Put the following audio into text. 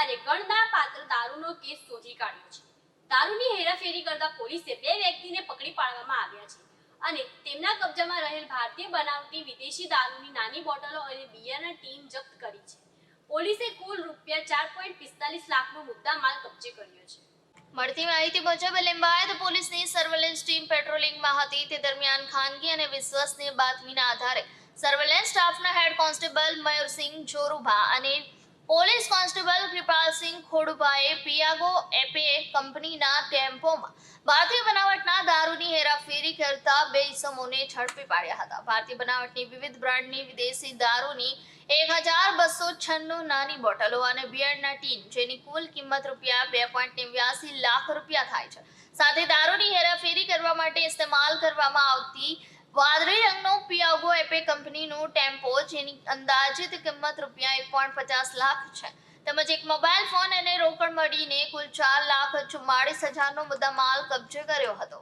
આધારે ગણના પાત્ર દારૂનો કેસ શોધી કાઢ્યો છે. દારૂની હેરાફેરી કરતા પોલીસે બે વ્યક્તિને પકડી પાડવામાં આવ્યા છે અને તેમના કબજામાં રહેલ ભારતીય બનાવટી વિદેશી દારૂની નાની બોટલો અને બિયરના ટીમ જપ્ત કરી છે. પોલીસે કુલ રૂપિયા ચાર પોઈન્ટ પિસ્તાલીસ લાખનો મુદ્દા માલ કબજે કર્યો છે. મળતી માહિતી મુજબ લિંબાયત પોલીસની સર્વેલન્સ ટીમ પેટ્રોલિંગમાં હતી. તે દરમિયાન ખાનગી અને વિશ્વસનીય બાતમીના આધારે સર્વેલન્સ સ્ટાફના હેડ કોન્સ્ટેબલ મયુરસિંહ જોરુભા અને પોલીસ કોન્સ્ટેબલ કૃપાલસિંહ ખોડુભાએ પિયાગો એપે કંપનીના ટેમ્પોમાં ભારતીય બનાવટના દારૂની હેરાફેરી કરતા બે ઇસમોને ઝડપી પાડ્યા હતા. ભારતીય બનાવટની વિવિધ બ્રાન્ડની વિદેશી દારૂની એક હજાર બસો છન્નું નાની બોટલો અને બિયરના ટીન, જેની કુલ કિંમત રૂપિયા બે પોઈન્ટ નેવ્યાસી લાખ રૂપિયા થાય છે. સાથે દારૂની હેરાફેરી કરવા માટે ઇસ્તેમાલ કરવામાં આવતી વાદળી રંગનો પિયાગો એપે કંપનીનું ટેમ્પો, જેની અંદાજિત કિંમત રૂપિયા એક પોઈન્ટ પચાસ લાખ છે. તેમજ એક મોબાઈલ ફોન અને રોકડ મળીને કુલ ચાર લાખ ચુમ્માળીસ હજારનો મુદ્દામાલ કબજે કર્યો હતો.